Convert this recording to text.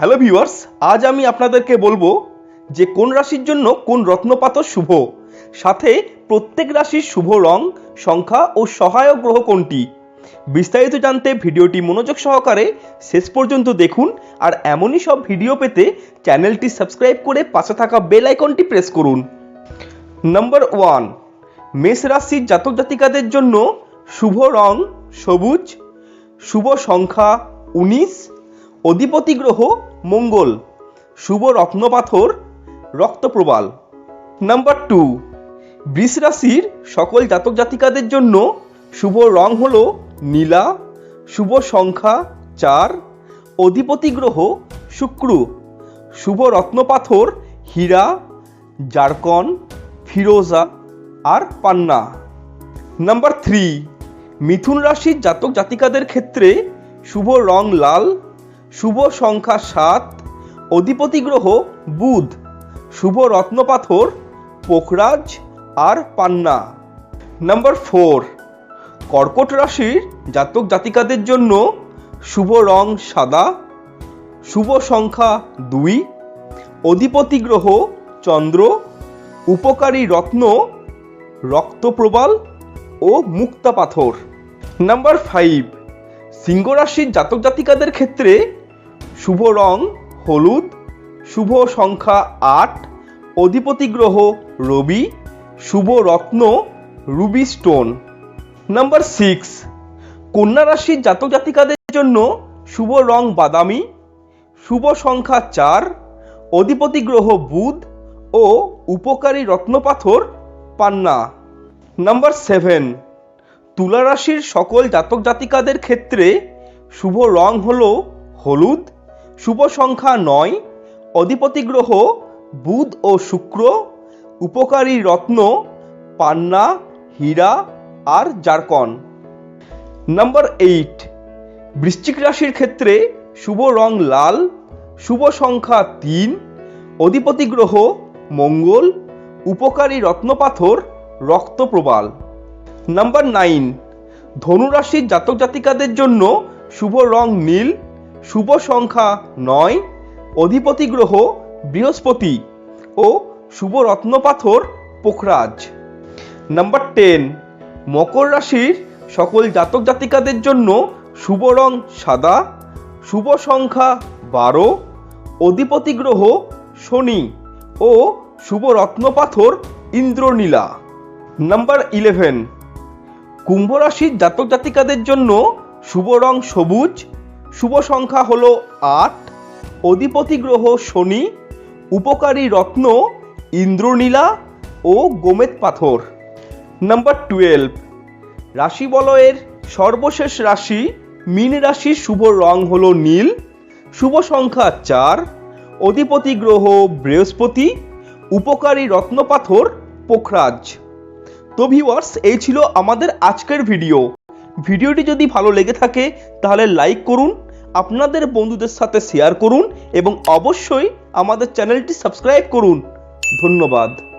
Hello viewers, আজ আমি আপনাদেরকে বলব যে কোন রাশির জন্য কোন রত্নপাথর শুভ? সাথে প্রত্যেক রাশির শুভ রং, সংখ্যা ও সহায়ক গ্রহ কোনটি? বিস্তারিত জানতে ভিডিওটি মনোযোগ সহকারে শেষ পর্যন্ত দেখুন আর এমনই সব ভিডিও পেতে চ্যানেলটি সাবস্ক্রাইব করে পাশে থাকা বেল আইকনটি প্রেস করুন। নাম্বার ওয়ান, মেষ রাশির জাতক জাতিকাদের জন্য শুভ রং সবুজ, শুভ সংখ্যা উনিশ অধিপতি গ্রহ মঙ্গল, শুভ রত্নপাথর, রক্তপ্রবাল। নাম্বার টু বৃষ রাশির সকল জাতক জাতিকাদের জন্য শুভ রং হল নীলা, শুভ সংখ্যা চার অধিপতি গ্রহ শুক্র, শুভ রত্নপাথর হীরা, জারকন, ফিরোজা আর পান্না। নাম্বার থ্রি মিথুন রাশির জাতক জাতিকাদের ক্ষেত্রে শুভ রং লাল শুভ সংখ্যা সাত, অধিপতি গ্রহ বুধ, শুভ রত্নপাথর পোখরাজ আর পান্না। নাম্বার ফোর কর্কট রাশির জাতক জাতিকাদের জন্য শুভ রং সাদা, শুভ সংখ্যা দুই, অধিপতি গ্রহ চন্দ্র, উপকারী রত্ন রক্তপ্রবাল ও মুক্তা পাথর। নাম্বার ফাইভ সিংহ রাশির জাতক জাতিকাদের ক্ষেত্রে শুভ রং হলুদ, শুভ সংখ্যা আট, অধিপতি গ্রহ রবি, শুভ রত্ন রুবি স্টোন। নাম্বার সিক্স, কন্যা রাশির জাতক জাতিকাদের জন্য শুভ রং বাদামি, শুভ সংখ্যা চার, অধিপতি গ্রহ বুধ ও উপকারী রত্নপাথর পান্না। নাম্বার সেভেন, তুলা রাশির সকল জাতক জাতিকাদের ক্ষেত্রে শুভ রং হল হলুদ শুভ সংখ্যা নয় অধিপতি গ্রহ বুধ ও শুক্র, উপকারী রত্ন পান্না, হীরা আর জারকন। নাম্বার এইট বৃশ্চিক রাশির ক্ষেত্রে শুভ রং লাল, শুভ সংখ্যা তিন অধিপতি গ্রহ মঙ্গল, উপকারী রত্নপাথর রক্তপ্রবাল। নাম্বার নাইন ধনুরাশির জাতক জাতিকাদের জন্য শুভ রং নীল শুভ সংখ্যা নয়, অধিপতি গ্রহ বৃহস্পতি ও শুভ রত্নপাথর পোখরাজ। নাম্বার টেন মকর রাশির সকল জাতক জাতিকাদের জন্য শুভ রং সাদা, শুভ সংখ্যা বারো, অধিপতি গ্রহ শনি ও শুভ রত্নপাথর ইন্দ্রনীলা। নাম্বার ইলেভেন কুম্ভ রাশির জাতক জাতিকাদের জন্য শুভ রং সবুজ শুভ সংখ্যা হল আট, অধিপতি গ্রহ শনি, উপকারী রত্ন ইন্দ্রনীলা ও গোমেদ পাথর। নাম্বার টুয়েলভ রাশি বলয়ের সর্বশেষ রাশি মীন রাশির শুভ রং হল নীল। শুভ সংখ্যা চার, অধিপতি গ্রহ বৃহস্পতি, উপকারী রত্নপাথর পোখরাজ। তো ভিউয়ার্স এই ছিল আমাদের আজকের ভিডিও ভিডিওটি যদি ভালো লেগে থাকে, তাহলে লাইক করুন আপনাদের বন্ধুদের সাথে শেয়ার করুন এবং অবশ্যই আমাদের চ্যানেলটি সাবস্ক্রাইব করুন। ধন্যবাদ।